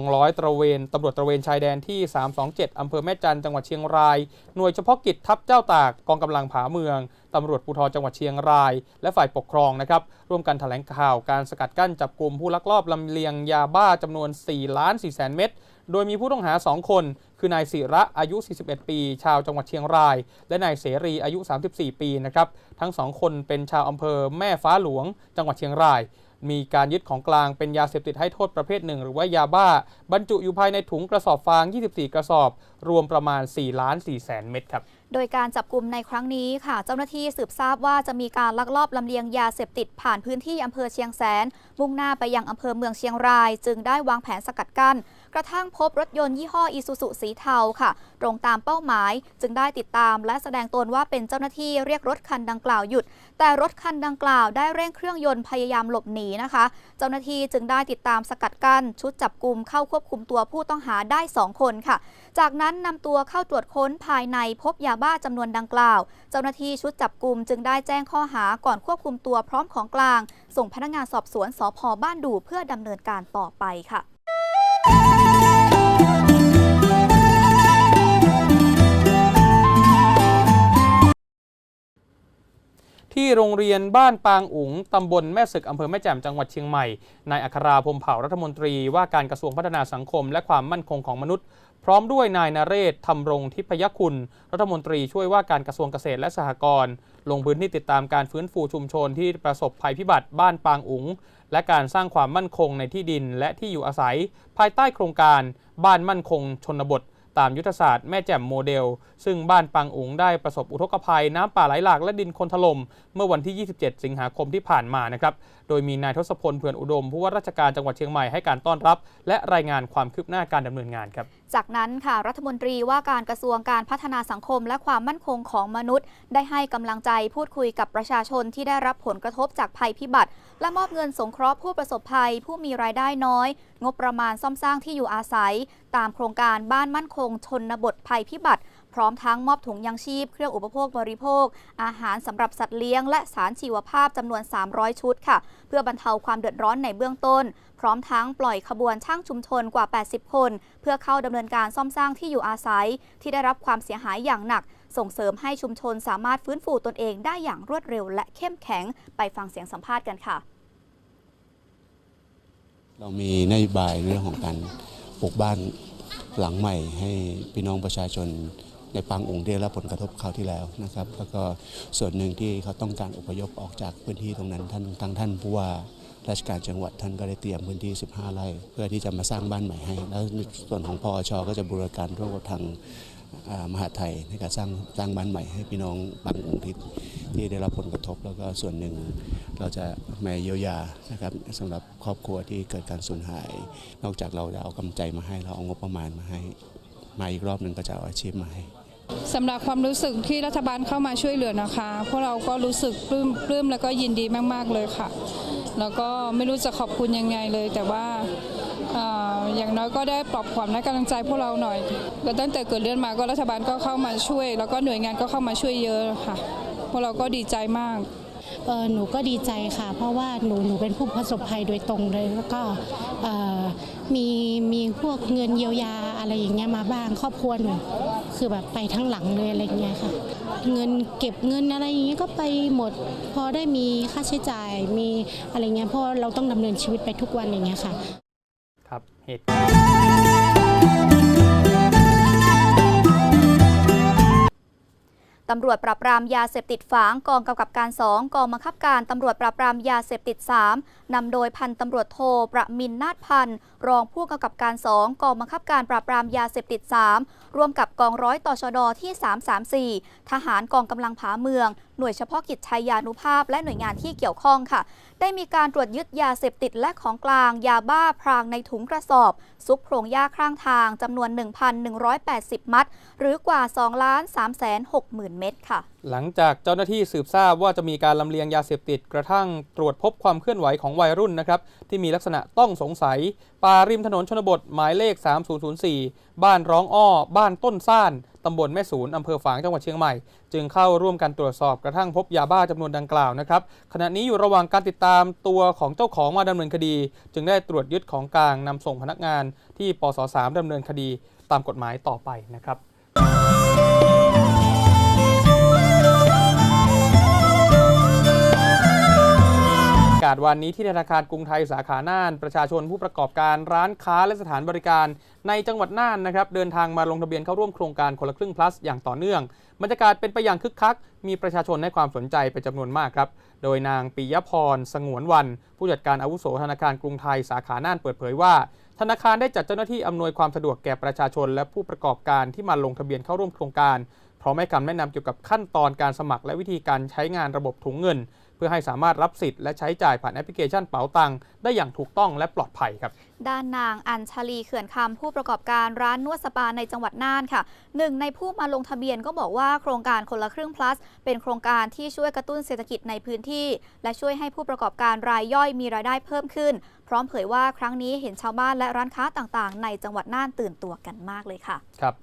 องร้อยตระเวนตำรวจตระเวนชายแดนที่ 327 อำเภอแม่จันจังหวัดเชียงราย หน่วยเฉพาะกิจทัพเจ้าตากกองกำลังผาเมืองตำรวจภูธรจังหวัดเชียงราย และฝ่ายปกครองนะครับร่วมกันแถลงข่าวการสกัดกั้นจับกลุ่มผู้ลักลอบลำเลียงยาบ้าจำนวน4ล้าน4แสนเม็ดโดยมีผู้ต้องหา 2 คน คือนายศิระอายุ 41 ปี ชาวจังหวัดเชียงราย และนายเสรีอายุ 34 ปีนะครับทั้งสองคนเป็นชาวอำเภอแม่ฟ้าหลวง จังหวัดเชียงราย มีการยึดของกลางเป็นยาเสพติดให้โทษประเภทหนึ่งหรือว่ายาบ้า บรรจุอยู่ภายในถุงกระสอบฟาง 24 กระสอบ รวมประมาณ4ล้าน4แสนเม็ดครับโดยการจับกลุ่มในครั้งนี้ค่ะ เจ้าหน้าที่สืบทราบว่าจะมีการลักลอบลำเลียงยาเสพติดผ่านพื้นที่อำเภอเชียงแสน มุ่งหน้าไปยังอำเภอเมืองเชียงราย จึงได้วางแผนสกัดกั้น กระทั่งพบรถยนต์ยี่ห้ออีซูซุสีเทาค่ะ ตรงตามเป้าหมาย จึงได้ติดตามและแสดงตนว่าเป็นเจ้าหน้าที่เรียกรถคันดังกล่าวหยุด แต่รถคันดังกล่าวได้เร่งเครื่องยนต์พยายามหลบหนีนะคะ เจ้าหน้าที่จึงได้ติดตามสกัดกั้นชุดจับกลุ่มเข้าควบคุมตัวผู้ต้องหาได้ 2 คนค่ะ จากนั้นนำตัวเข้าตรวจค้นภายในพบยาบ้าจำนวนดังกล่าว เจ้าหน้าที่ชุดจับกลุ่มจึงได้แจ้งข้อหาก่อนควบคุมตัวพร้อมของกลาง ส่งพนักงานสอบสวนสพบ้านดูเพื่อดำเนินการต่อไปค่ะ โรงเรียนบ้านปางอุ๋งตำบลแม่ศึกอำเภอแม่แจ่มจังหวัดเชียงใหม่ นายอัคราพรมเผ่ารัฐมนตรีว่าการกระทรวงพัฒนาสังคม และความมั่นคงของมนุษย์ พร้อมด้วยนายนาเรศธรรมรงทิพยคุณ รัฐมนตรีช่วยว่าการกระทรวงเกษตรและสหกรณ์ลงพื้นที่ติดตามการฟื้นฟูชุมชนที่ประสบภัยพิบัติบ้านปางอุ๋ง และการสร้างความมั่นคงในที่ดินและที่อยู่อาศัย ภายใต้โครงการบ้านมั่นคงชนบท ตามยุทธศาสตร์แม่แจ่มโมเดล ซึ่งบ้านปังอุ๋งได้ประสบอุทกภัยน้ำป่าไหลหลากและดินคนถล่มเมื่อวันที่ 27 สิงหาคมที่ผ่านมานะครับ โดยมีนายทศพลเพื่อนอุดม ผู้ว่าราชการจังหวัดเชียงใหม่ให้การต้อนรับ และรายงานความคืบหน้าการดำเนินงานครับ จากนั้นค่ะรัฐมนตรีว่าการกระทรวงการพัฒนาสังคมและความมั่นคงของมนุษย์ ได้ให้กำลังใจพูดคุยกับประชาชนที่ได้รับผลกระทบจากภัยพิบัติ และมอบเงินสงเคราะห์ผู้ประสบภัย ผู้มีรายได้น้อย งบประมาณซ่อมสร้างที่อยู่อาศัย ตามโครงการบ้านมั่นคงชนบทภัยพิบัติ พร้อมทั้งมอบถุงยังชีพ เครื่องอุปโภคบริโภค อาหารสำหรับสัตว์เลี้ยง และสารชีวภาพจำนวน 300 ชุดค่ะ เพื่อบรรเทาความเดือดร้อนในเบื้องต้น พร้อมทั้งปล่อยขบวนช่างชุมชนกว่า 80 คน เพื่อเข้าดำเนินการซ่อมสร้างที่อยู่อาศัย ที่ได้รับความเสียหายอย่างหนัก ส่งเสริมให้ชุมชนสามารถฟื้นฟูตนเองได้อย่างรวดเร็ว และเข้มแข็งไปฟังเสียงสัมภาษณ์กันค่ะ เรามีนโยบายในเรื่องของการปลูกบ้านหลังใหม่ให้พี่น้องประชาชน ในปางองค์ได้รับผลกระทบคราวที่แล้วนะครับ แล้วก็ส่วนหนึ่งที่เขาต้องการอพยพออกจากพื้นที่ตรงนั้นท่านทางท่านผู้ว่าราชการจังหวัดท่านก็ได้เตรียมพื้นที่ 15 ไร่ เพื่อที่จะมาสร้างบ้านใหม่ให้ แล้วส่วนของพอชก็จะบูรการร่วมกับทางมหาไทยในการสร้างสร้างบ้านใหม่ให้พี่น้องบางองค์ที่ที่ได้รับผลกระทบ แล้วก็ส่วนหนึ่งเราจะมาเยียวยานะครับสำหรับครอบครัวที่เกิดการสูญหาย นอกจากเราจะเอากำใจมาให้เราเอางบประมาณมาให้ มาอีกรอบหนึ่งก็จะเอาอาชีพมาให้ สำหรับความรู้สึกที่รัฐบาลเข้ามาช่วยเหลือนะคะพวกเราก็รู้สึกปลื้มปลื้มแล้วก็ยินดีมาก ๆ เลยค่ะ แล้วก็ไม่รู้จะขอบคุณยังไงเลย แต่ว่าอย่างน้อยก็ได้ปลอบขวัญและกำลังใจพวกเราหน่อยก็ตั้งแต่เกิดเรื่องมาก็รัฐบาลก็เข้ามาช่วย แล้วก็หน่วยงานก็เข้ามาช่วยเยอะค่ะพวกเราก็ดีใจมาก หนูก็ดีใจค่ะ เพราะว่าหนูหนูเป็นผู้ประสบภัยโดยตรงเลยแล้วก็มีมีพวกเงินเยียวยาอะไรอย่างเงี้ยมาบ้างครอบครัวหนูคือแบบไปทั้งหลังเลยอะไรเงี้ยค่ะเงินเก็บเงินอะไรอย่างเงี้ยก็ไปหมด พอได้มีค่าใช้จ่ายมีอะไรเงี้ยเพราะเราต้องดำเนินชีวิตไปทุกวันอย่างเงี้ยค่ะ ครับเหตุ ตำรวจปราบปรามยาเสพติดฝางกองกำกับการ 2 กองบังคับการตำรวจปราบปรามยาเสพติด 3นำโดยพันตำรวจโทประมินนาฏพันธ์รองผู้กำกับการ 2 กองบังคับการปราบปรามยาเสพติด 3 ร่วมกับกองร้อยต่อชดที่ 334 ทหารกองกำลังผาเมือง หน่วยเฉพาะกิจชายานุภาพ และหน่วยงานที่เกี่ยวข้องค่ะ ได้มีการตรวจยึดยาเสพติดและของกลางยาบ้าพรางในถุงกระสอบ ซุกโพรงหญ้าข้างทางจำนวน 1,180 มัด หรือกว่า2ล้าน3 6 0 0 0 0 เม็ดค่ะหลังจากเจ้าหน้าที่สืบทราบว่าจะมีการลำเลียงยาเสพติด กระทั่งตรวจพบความเคลื่อนไหวของวัยรุ่นนะครับที่มีลักษณะต้องสงสัยป่าริมถนนชนบทหมายเลข 3004 บ้านร้องอ้อ บ้านต้นซ่านตำบลแม่สูนอำเภอฝางจังหวัดเชียงใหม่ จึงเข้าร่วมกันตรวจสอบกระทั่งพบยาบ้าจำนวนดังกล่าวนะครับขณะนี้อยู่ระหว่างการติดตามตัวของเจ้าของมาดำเนินคดี จึงได้ตรวจยึดของกลางนำส่งพนักงานที่ปส3ดำเนินคดีตามกฎหมายต่อไปนะครับ กาศวันนี้ที่ธนาคารกรุงไทยสาขาน่าน ประชาชนผู้ประกอบการร้านค้าและสถานบริการ ในจังหวัดน่านนะครับเดินทางมาลงทะเบียนเข้าร่วมโครงการคนละครึ่ง plus อย่างต่อเนื่องบรรยากาศเป็นไปอย่างคึกคัก มีประชาชนให้ความสนใจเป็นจำนวนมากครับ โดยนางปิยพร สงวนวัน ผู้จัดการอาวุโสธนาคารกรุงไทยสาขาน่านเปิดเผยว่า ธนาคารได้จัดเจ้าหน้าที่อำนวยความสะดวกแก่ประชาชน และผู้ประกอบการที่มาลงทะเบียนเข้าร่วมโครงการพร้อมให้คำแนะนำเกี่ยวกับขั้นตอนการสมัครและวิธีการใช้งานระบบถุงเงิน พื่อให้สามารถรับสิทธิ์และใช้จ่ายผ่านแอปพลิเคชันเป๋าตังได้อย่างถูกต้องและปลอดภัยครับ ด้านนางอัญชลีเขื่อนคำผู้ประกอบการร้านนวดสปาในจังหวัดน่านค่ะหนึ่งในผู้มาลงทะเบียนก็บอกว่าโครงการคนละครึ่ง plus เป็นโครงการที่ช่วยกระตุ้นเศรษฐกิจในพื้นที่ และช่วยให้ผู้ประกอบการรายย่อยมีรายได้เพิ่มขึ้น พร้อมเผยว่าครั้งนี้เห็นชาวบ้านและร้านค้าต่างๆ ในจังหวัดน่านตื่นตัวกันมากเลยค่ะ ครับ